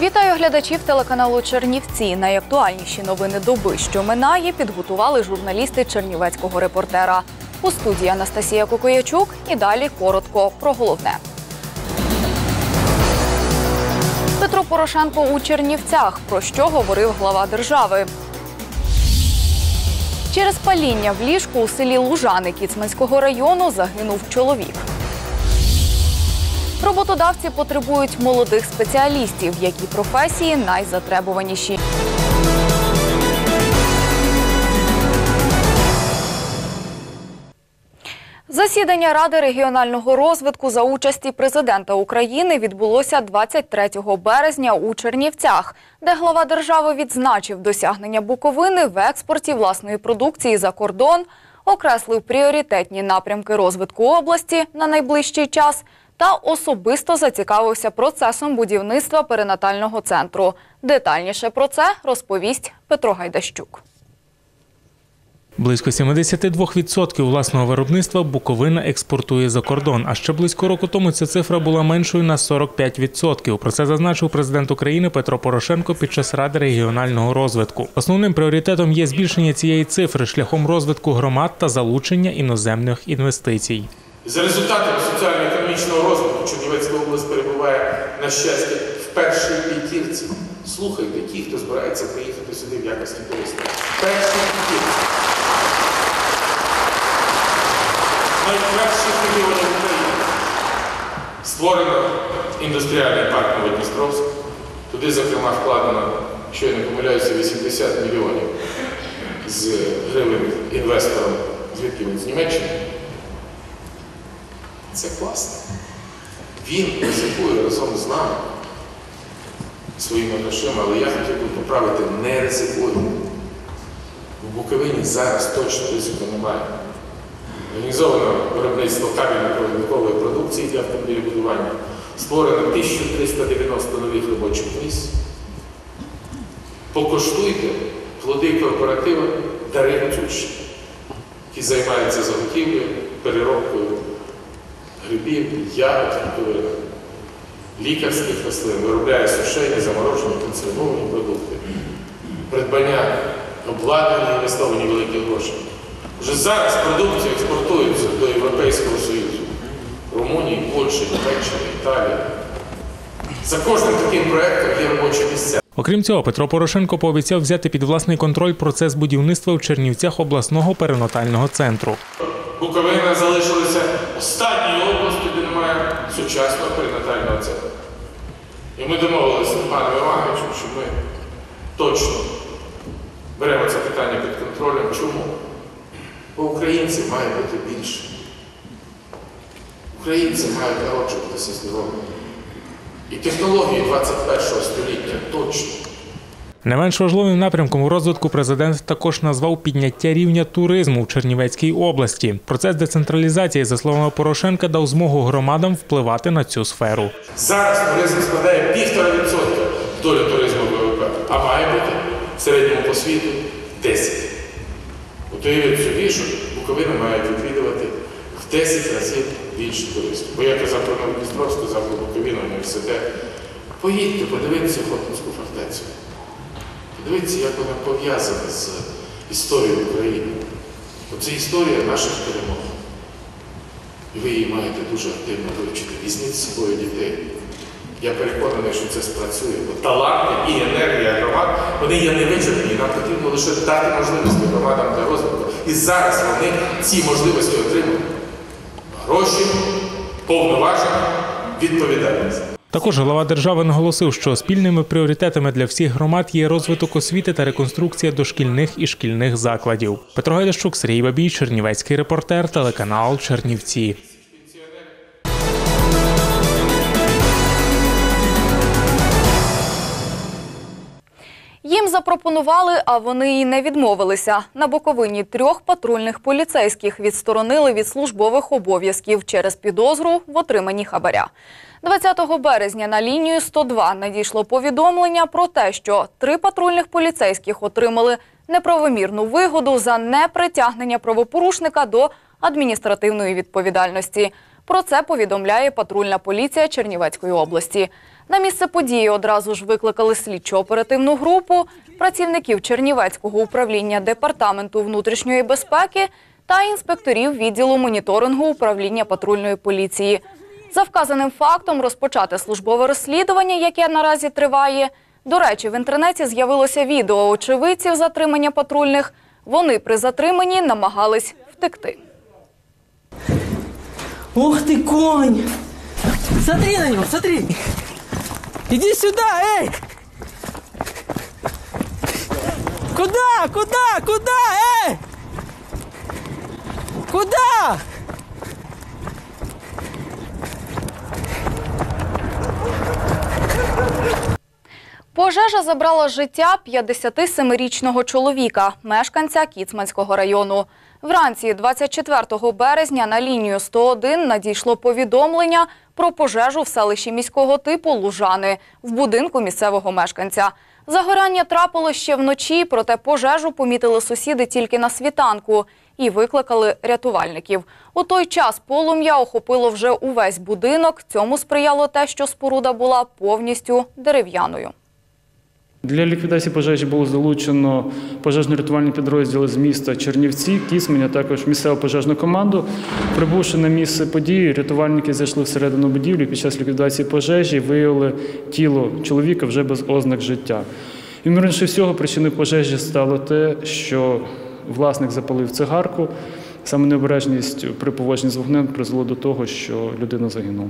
Вітаю глядачів телеканалу Чернівці. Найактуальніші новини доби, що минає, підготували журналісти Чернівецького репортера. У студії Анастасія Кокоячук і далі коротко про головне. Петро Порошенко у Чернівцях. Про що говорив глава держави? Через паління в ліжку у селі Лужани Кіцманського району загинув чоловік. Роботодавці потребують молодих спеціалістів, які професії найзатребуваніші. Засідання Ради регіонального розвитку за участі президента України відбулося 23 березня у Чернівцях, де глава держави відзначив досягнення Буковини в експорті власної продукції за кордон, окреслив пріоритетні напрямки розвитку області на найближчий час та особисто зацікавився процесом будівництва перинатального центру. Детальніше про це розповість Петро Гайдащук. Близько 72% власного виробництва Буковина експортує за кордон. А ще близько року тому ця цифра була меншою на 45%. Про це зазначив президент України Петро Порошенко під час ради регіонального розвитку. Основним пріоритетом є збільшення цієї цифри шляхом розвитку громад та залучення іноземних інвестицій. За результатами соціально-економічного розвитку Чернівецька область перебуває на щастя в першій п'ятірці. Слухайте ті, хто збирається приїхати сюди в якості туриста. В першій п'ятірці. Найкращих регіонів України. Створено індустріальний парк Новодністровськ. Туди, зокрема, вкладено, що я не помиляюся, 80 мільйонів з гривень інвестором, звідки він з Німеччини. Це класно. Він ризикує разом з нами своїми грошима, але я хотів би поправити, не ризикує. В Буковині зараз точно ризику немає. Організовано виробництво кабельно-провідникової продукції для автомобілебудування, створено 1390 нових робочих місць. Покоштуйте плоди корпоративу Дари Гуцульщини, які займаються заготівлею, переробкою ягод, хутовина, лікарських рослин, виробляє сушені, заморожені, консервовані продукти, придбання обладнання, інвестовані великі гроші. Вже зараз продукція експортується до Європейського Союзу, Румунії, Польщі, Німеччини, Італії. За кожним таким проєктом є робочі місця. Окрім цього, Петро Порошенко пообіцяв взяти під власний контроль процес будівництва в Чернівцях обласного перинатального центру. Буковина залишилася останньою областю, де немає сучасного перинатального центру. І ми домовилися з паном Івановичем, що ми точно беремо це питання під контролем. Чому? Бо українців має бути більше. Українці мають народжуватися здоров'я. І технології 21 століття точно. Не менш важливим напрямком у розвитку президент також назвав підняття рівня туризму в Чернівецькій області. Процес децентралізації, за словами Порошенка, дав змогу громадам впливати на цю сферу. Зараз туризм складає півтора відсотка долі туризму ВВП, а має бути в середньому по світу 10. От уявіть собі, що Буковину мають відвідувати в 10 разів більше туристів. Бо я казав про Новодністровську, про Буковину університет. Поїдьте, подивіться Хотинську фортецю. Подивіться, як вона пов'язана з історією України. Оце історія наших перемог. І ви її маєте дуже активно вивчити. Візьміть з собою дітей. Я переконаний, що це спрацює. Бо таланти і енергія громад, вони є невичерпні. Нам потрібно лише дати можливості громадам для розвитку. І зараз вони ці можливості отримують. Гроші, повноваження, відповідальність. Також голова держави наголосив, що спільними пріоритетами для всіх громад є розвиток освіти та реконструкція дошкільних і шкільних закладів. Петро Гайдащук, Сергій Бабій, Чернівецький репортер, телеканал Чернівці. Запропонували, а вони і не відмовилися. На Буковині трьох патрульних поліцейських відсторонили від службових обов'язків через підозру в отриманні хабаря. 20 березня на лінію 102 надійшло повідомлення про те, що три патрульних поліцейських отримали неправомірну вигоду за непритягнення правопорушника до адміністративної відповідальності. Про це повідомляє патрульна поліція Чернівецької області. На місце події одразу ж викликали слідчо-оперативну групу, працівників Чернівецького управління департаменту внутрішньої безпеки та інспекторів відділу моніторингу управління патрульної поліції. За вказаним фактом розпочати службове розслідування, яке наразі триває. До речі, в інтернеті з'явилося відео очевидців затримання патрульних. Вони при затриманні намагались втекти. Ух ты, конь! Смотри на него, смотри! Иди сюда, эй! Куда? Куда? Куда? Эй! Куда? Пожежа забрала життя 57-річного чоловіка, мешканця Кіцманського району. Вранці 24 березня на лінію 101 надійшло повідомлення про пожежу в селищі міського типу Лужани в будинку місцевого мешканця. Загорання трапило ще вночі, проте пожежу помітили сусіди тільки на світанку і викликали рятувальників. У той час полум'я охопило вже увесь будинок. Цьому сприяло те, що споруда була повністю дерев'яною. Для ліквідації пожежі було залучено пожежно-рятувальні підрозділи з міста Чернівці, Кісмень, а також місцеву пожежну команду. Прибувши на місце події, рятувальники зайшли всередину будівлі. Під час ліквідації пожежі виявили тіло чоловіка вже без ознак життя. Ймовірніше всього, причиною пожежі стало те, що власник запалив цигарку. Саме необережність при поводженні з вогнем призвело до того, що людина загинула.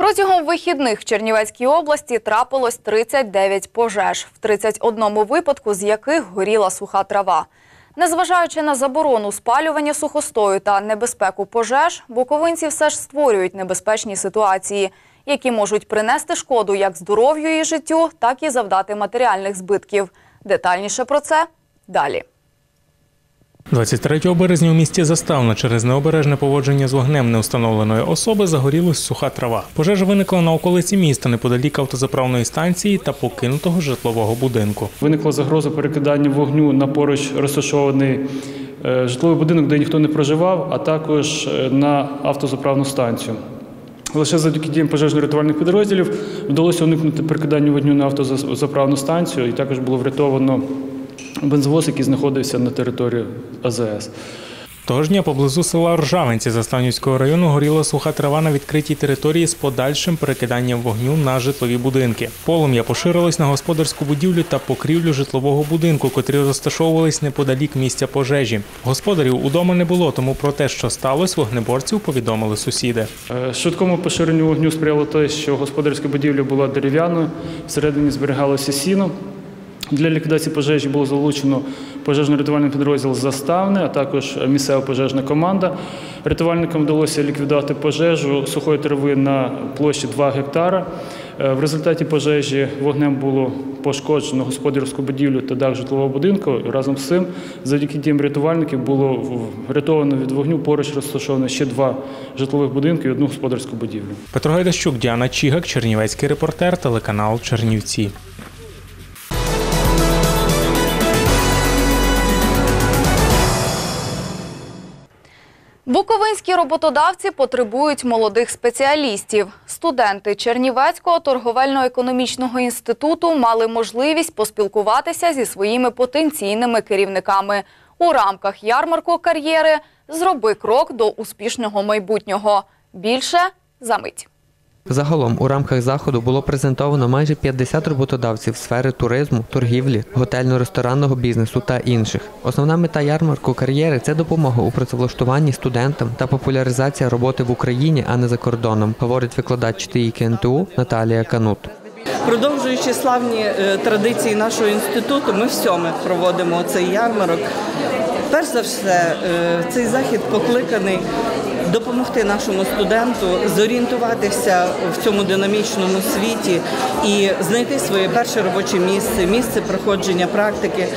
Протягом вихідних в Чернівецькій області трапилось 39 пожеж, в 31 випадку з яких горіла суха трава. Незважаючи на заборону спалювання сухостою та небезпеку пожеж, буковинці все ж створюють небезпечні ситуації, які можуть принести шкоду як здоров'ю і життю, так і завдати матеріальних збитків. Детальніше про це далі. 23 березня у місті Заставно через необережне поводження з вогнем неустановленої особи загорілась суха трава. Пожежа виникла на околиці міста неподалік автозаправної станції та покинутого житлового будинку. Виникла загроза перекидання вогню на поруч розташований е, житловий будинок, де ніхто не проживав, а також е, на автозаправну станцію. Лише завдяки діям пожежно-рятувальних підрозділів вдалося уникнути перекидання вогню на автозаправну станцію, і також було врятовано бензовоз, який знаходився на території АЗС. Того ж дня поблизу села Ржавинці Заставнівського району горіла суха трава на відкритій території з подальшим перекиданням вогню на житлові будинки. Полум'я поширилось на господарську будівлю та покрівлю житлового будинку, котрі розташовувались неподалік місця пожежі. Господарів удома не було, тому про те, що сталося, вогнеборців повідомили сусіди. Е, Швидкому поширенню вогню сприяло те, що господарська будівля була дерев'яною, всередині зберігалося сіно. Для ліквідації пожежі було залучено пожежно-рятувальний підрозділ заставни, а також місцева пожежна команда. Рятувальникам вдалося ліквідувати пожежу сухої трави на площі 2 гектара. Е, В результаті пожежі вогнем було пошкоджено господарську будівлю та дах житлового будинку. Разом з цим, завдяки діям рятувальників, було врятовано від вогню поруч розташовано ще два житлових будинки і одну господарську будівлю. Петро Гайдащук, Діана Чігак, Чернівецький репортер, телеканал Чернівці. Буковинські роботодавці потребують молодих спеціалістів. Студенти Чернівецького торговельно-економічного інституту мали можливість поспілкуватися зі своїми потенційними керівниками у рамках ярмарку кар'єри Зроби крок до успішного майбутнього. Більше за мить. Загалом у рамках заходу було презентовано майже 50 роботодавців сфери туризму, торгівлі, готельно-ресторанного бізнесу та інших. Основна мета ярмарку кар'єри це допомога у працевлаштуванні студентам та популяризація роботи в Україні, а не за кордоном, говорить викладач ТІ КНТУ Наталія Канут. Продовжуючи славні е, традиції нашого інституту, ми всьоме проводимо цей ярмарок. Перш за все, е, цей захід покликаний допомогти нашому студенту зорієнтуватися в цьому динамічному світі і знайти своє перше робоче місце, місце проходження практики.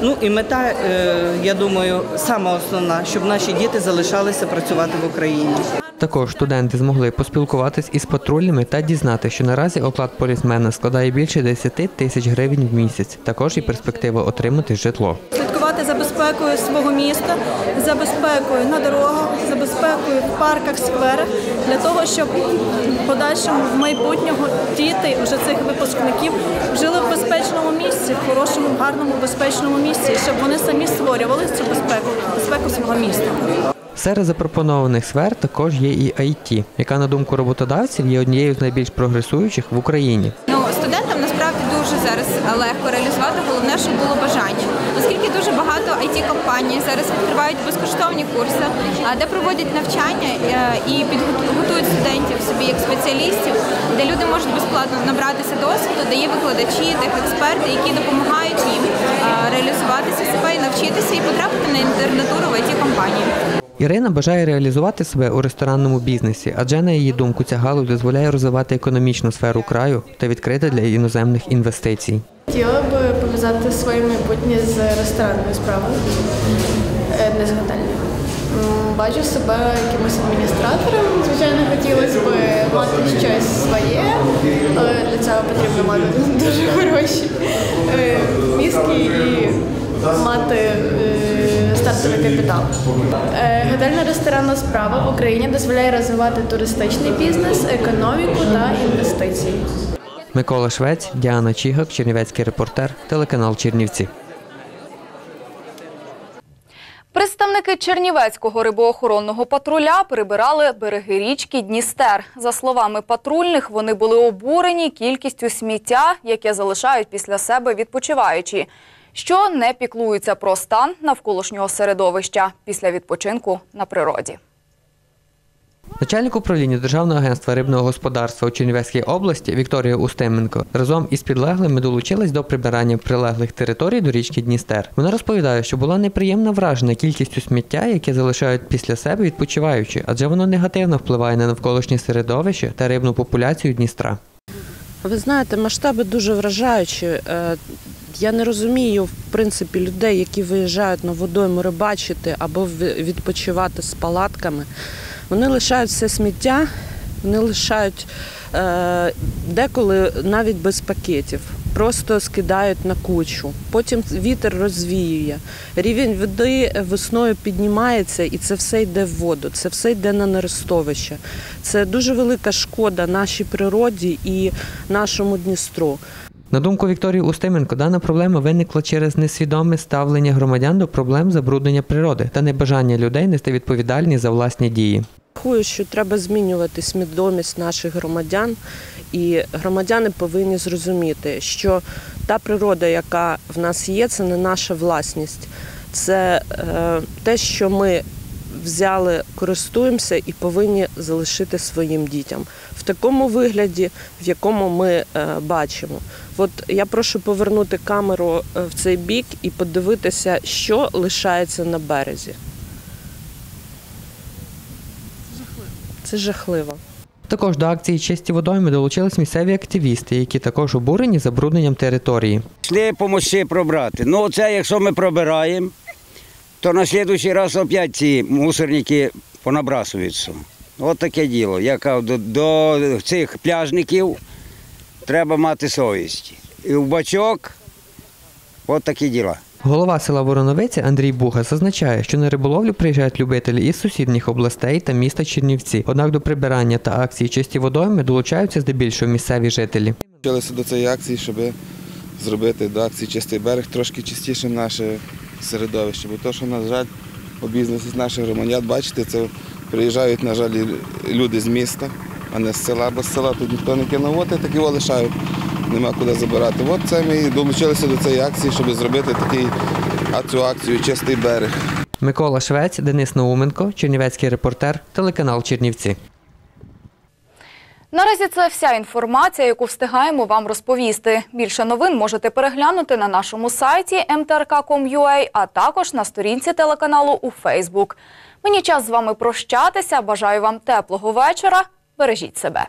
Ну і мета, е, я думаю, сама основна, щоб наші діти залишалися працювати в Україні. Також студенти змогли поспілкуватись із патрулями та дізнати, що наразі оклад полісмена складає більше 10 тисяч гривень в місяць. Також і перспектива отримати житло. слідкувати за безпекою свого міста, за безпекою на дорогах, за безпекою в парках, скверах, для того, щоб в подальшому в майбутнього діти вже цих випускників жили в безпечному місці, в хорошому, гарному, безпечному місці, щоб вони самі створювали цю безпеку, безпеку свого міста. Серед запропонованих сфер також є і IT, яка, на думку роботодавців, є однією з найбільш прогресуючих в Україні. Ну, студентам насправді дуже зараз легко реалізувати, головне, щоб було бажання. Оскільки дуже багато it компаній зараз відкривають безкоштовні курси, де проводять навчання е, і підготують студентів собі як спеціалістів, де люди можуть безплатно набратися досвіду, де є викладачі, експерти, які допомагають їм а, реалізуватися себе навчитися і потрапити на інтернатуру в it компанії. Ірина бажає реалізувати себе у ресторанному бізнесі, адже на її думку ця галузь дозволяє розвивати економічну сферу краю та відкрити для іноземних інвестицій. Хотіла б пов'язати своє майбутнє з ресторанною справою, е, не з готельною. Бачу себе якимось адміністратором. Звичайно, хотілося б мати щось своє, але для цього потрібно мати дуже хороші е, мізки і мати е, стартовий капітал. Е, Готельна ресторанна справа в Україні дозволяє розвивати туристичний бізнес, економіку та інвестиції. Микола Швець, Діана Чігак, Чернівецький репортер, телеканал Чернівці. Представники Чернівецького рибоохоронного патруля прибирали береги річки Дністер. За словами патрульних, вони були обурені кількістю сміття, яке залишають після себе відпочиваючі, що не піклуються про стан навколишнього середовища після відпочинку на природі. Начальник управління Державного агентства рибного господарства у Чернівецькій області Вікторія Устименко разом із підлеглими долучилась до прибирання прилеглих територій до річки Дністер. Вона розповідає, що була неприємно вражена кількістю сміття, яке залишають після себе відпочиваючи, адже воно негативно впливає на навколишнє середовище та рибну популяцію Дністра. Ви знаєте, масштаби дуже вражаючі. Я не розумію, в принципі, людей, які виїжджають на водойму рибачити або відпочивати з палатками. Вони лишають все сміття, вони лишають е, деколи навіть без пакетів. Просто скидають на кучу. Потім вітер розвіює. Рівень води весною піднімається, і це все йде в воду. Це все йде на нерестовище. Це дуже велика шкода нашій природі і нашому Дністру. На думку Вікторії Устименко, дана проблема виникла через несвідоме ставлення громадян до проблем забруднення природи та небажання людей нести відповідальність за власні дії. Рахую, що треба змінювати свідомість наших громадян, і громадяни повинні зрозуміти, що та природа, яка в нас є, це не наша власність. Це е, те, що ми взяли, користуємося і повинні залишити своїм дітям в такому вигляді, в якому ми е, бачимо. От я прошу повернути камеру е, в цей бік і подивитися, що лишається на березі. Це жахливо. Також до акції чисті водойми долучились місцеві активісти, які також обурені забрудненням території. Йшли помогти пробрати. Ну, це якщо ми пробираємо, то на слідуючий раз опять ці мусорники понабрасуються. От таке діло. Я кажу, до, до цих пляжників треба мати совість. І в бачок от такі діла. Голова села Вороновиця Андрій Буга зазначає, що на риболовлю приїжджають любителі із сусідніх областей та міста Чернівці. Однак до прибирання та акції чисті водойми долучаються здебільшого місцеві жителі. Долучилися до цієї акції, щоб зробити до акції чистий берег трошки чистішим наше середовище. Бо то, що, на жаль, у бізнесі з наших громадян, бачите, це приїжджають, на жаль, люди з міста, а не з села, бо з села тут ніхто не кинув, от і такі о лишають, нема куди забирати. От це ми і долучилися до цієї акції, щоб зробити такий, а цю акцію чистий берег. Микола Швець, Денис Науменко, Чернівецький репортер, телеканал Чернівці. Наразі це вся інформація, яку встигаємо вам розповісти. Більше новин можете переглянути на нашому сайті mtrk.com.ua, а також на сторінці телеканалу у Фейсбук. Мені час з вами прощатися. Бажаю вам теплого вечора. Бережіть себе.